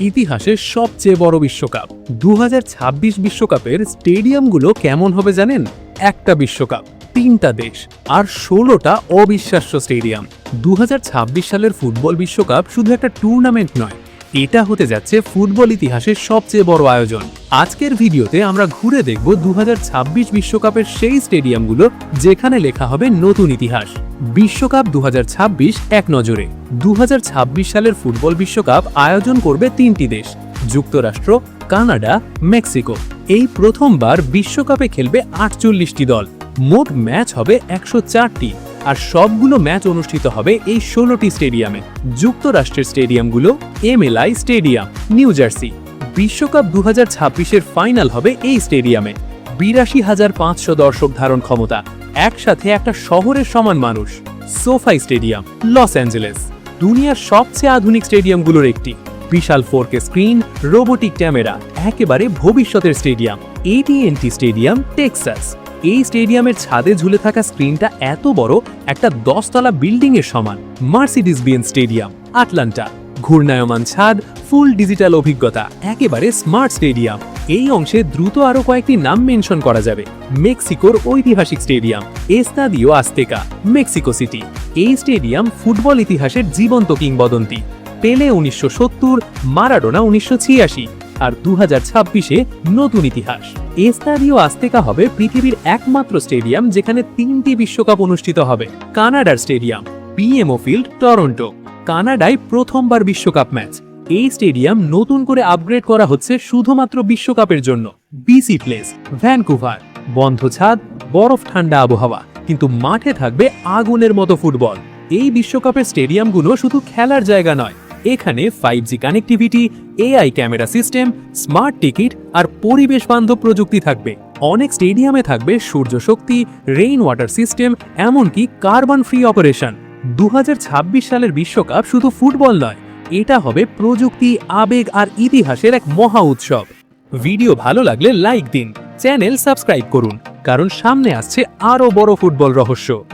ইতিহাসের সবচেয়ে বড় বিশ্বকাপ। দু বিশ্বকাপের স্টেডিয়ামগুলো কেমন হবে জানেন? একটা বিশ্বকাপ, তিনটা দেশ আর ষোলোটা অবিশ্বাস্য স্টেডিয়াম। দুহাজার ছাব্বিশ সালের ফুটবল বিশ্বকাপ শুধু একটা টুর্নামেন্ট নয়, এটা হতে যাচ্ছে ফুটবল ইতিহাসের সবচেয়ে বড় আয়োজন। আজকের ভিডিওতে আমরা ঘুরে দেখব দু বিশ্বকাপের সেই স্টেডিয়ামগুলো যেখানে লেখা হবে নতুন ইতিহাস। বিশ্বকাপ দু এক নজরে। দু সালের ফুটবল বিশ্বকাপ আয়োজন করবে তিনটি দেশ, যুক্তরাষ্ট্র, কানাডা, মেক্সিকো। এই প্রথমবার বিশ্বকাপে খেলবে আটচল্লিশটি দল। মোট ম্যাচ হবে একশো চারটি আর সবগুলো ম্যাচ অনুষ্ঠিত হবে এই ষোলোটি স্টেডিয়ামে। যুক্তরাষ্ট্রের স্টেডিয়ামগুলো এমএলআই স্টেডিয়াম, নিউ জার্সি। বিশ্বকাপ দু হাজার ফাইনাল হবে এই স্টেডিয়ামে। বিরাশি হাজার পাঁচশো দর্শক ধারণ ক্ষমতা। একসাথে একটা শহরের সমান মানুষ। SoFi stadium, Los Angeles. দুনিয়ার সবচেয়ে আধুনিক স্টেডিয়ামগুলোর একটি। বিশাল four K screen robotic camera একেবারে ভবিষ্যতের স্টেডিয়াম। এটিএনটি stadium, Texas. এই স্টেডিয়ামের ছাদে ঝুলে থাকা স্ক্রিনটা এত বড়, একটা দশতলা বিল্ডিং এর সমান। Mercedes Benz stadium, Atlanta. ঘূর্ণায়মান ছাদ ফুল ডিজিটাল অভিজ্ঞতা, একেবারে স্মার্ট স্টেডিয়াম এই অংশে দ্রুত আরও কয়েকটি নাম মেনশন করা যাবে। মেক্সিকোর ঐতিহাসিক stadium, Estadio Azteca, Mexico City. এই স্টেডিয়াম ফুটবল ইতিহাসের জীবন্ত কিংবদন্তি। পেলে উনিশশো সত্তর, মারাডোনা উনিশশো ছিয়াশি আর দু হাজার ছাব্বিশে নতুন ইতিহাস। এস্তাদিও আস্তেকা হবে পৃথিবীর একমাত্র স্টেডিয়াম যেখানে তিনটি বিশ্বকাপ অনুষ্ঠিত হবে। কানাডার স্টেডিয়াম, পিএমও ফিল্ড, টরন্টো। কানাডায় প্রথমবার বিশ্বকাপ ম্যাচ। এই স্টেডিয়াম নতুন করে আপগ্রেড করা হচ্ছে শুধুমাত্র বিশ্বকাপের জন্য। বিসি প্লেস ভ্যানকুভার বন্ধ ছাদ, বরফ ঠান্ডা আবহাওয়া। কিন্তু মাঠে থাকবে আগুনের মতো ফুটবল। এই বিশ্বকাপের স্টেডিয়ামগুলো শুধু খেলার জায়গা নয়। এখানে five G connectivity AI camera system smart ticket আর পরিবেশ বান্ধব প্রযুক্তি থাকবে। অনেক স্টেডিয়ামে থাকবে সূর্য শক্তি রেইন ওয়াটার সিস্টেম এমনকি কার্বন ফ্রি অপারেশন দু হাজার ছাব্বিশ সালের বিশ্বকাপ শুধু ফুটবল নয় এটা হবে প্রযুক্তি, আবেগ আর ইতিহাসের এক মহা উৎসব। ভিডিও ভালো লাগলে লাইক দিন, চ্যানেল সাবস্ক্রাইব করুন, কারণ সামনে আসছে আরও বড় ফুটবল রহস্য।